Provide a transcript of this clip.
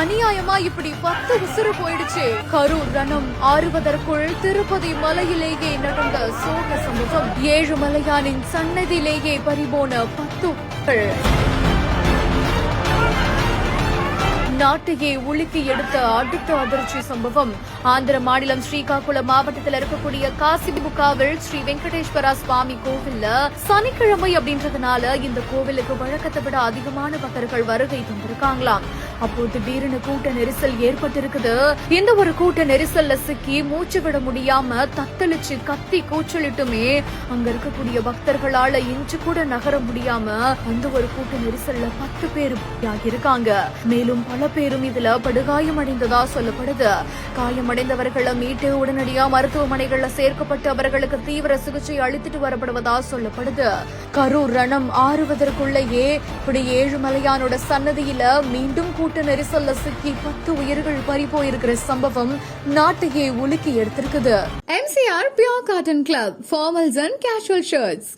அநியாயமா இப்படி பத்து உசுறு போயிடுச்சு. கரூர் ரணம் ஆறுவதற்குள் திருப்பதி மலையிலேயே நடந்த சோக சமூகம் ஏழு மலையானின் சன்னதியிலேயே பறிபோன பத்து நாட்டையே உலுக்கி எடுத்த அடுத்த அதிர்ச்சி சம்பவம். ஆந்திர மாநிலம் ஸ்ரீகாகுளம் மாவட்டத்தில் இருக்கக்கூடிய காசிமுகாவில் ஸ்ரீ வெங்கடேஸ்வரா சுவாமி கோவில்ல சனிக்கிழமை அப்படின்றதுனால இந்த கோவிலுக்கு வழக்கத்தை விட அதிகமான பக்தர்கள் வருகை தந்திருக்காங்களாம். அப்போ திடீர்னு கூட்ட நெரிசல் ஏற்பட்டிருக்குது. இந்த ஒரு கூட்ட நெரிசல்ல சிக்கி மூச்சு விட முடியாம தத்தளிச்சு கத்தி கூச்சலிட்டுமே அங்க இருக்கக்கூடிய பக்தர்களால இன்று கூட நகர முடியாம அந்த ஒரு கூட்ட நெரிசல்ல பத்து பேர் இருக்காங்க மேலும் பல பேரும் இதுல படுகாயம் அடைந்ததா சொல்லப்படுது. காயமடைந்தவர்களை மீட்டு உடனடியா மருத்துவமனைகள்ல சேர்க்கப்பட்டு அவர்களுக்கு தீவிர சிகிச்சை அளித்துட்டு வரப்படுவதா சொல்லப்படுது. கரூர் ரணம் ஆறுவதற்குள்ளேயே இப்படி ஏழுமலையானோட சன்னதியில மீண்டும் கூட்ட நெரிசல்ல சிக்கி பத்து உயிர்கள் பறி போயிருக்கிற சம்பவம் நாட்டையே உலுக்கி எடுத்திருக்குது. MCR pure cotton club formals and casual shirts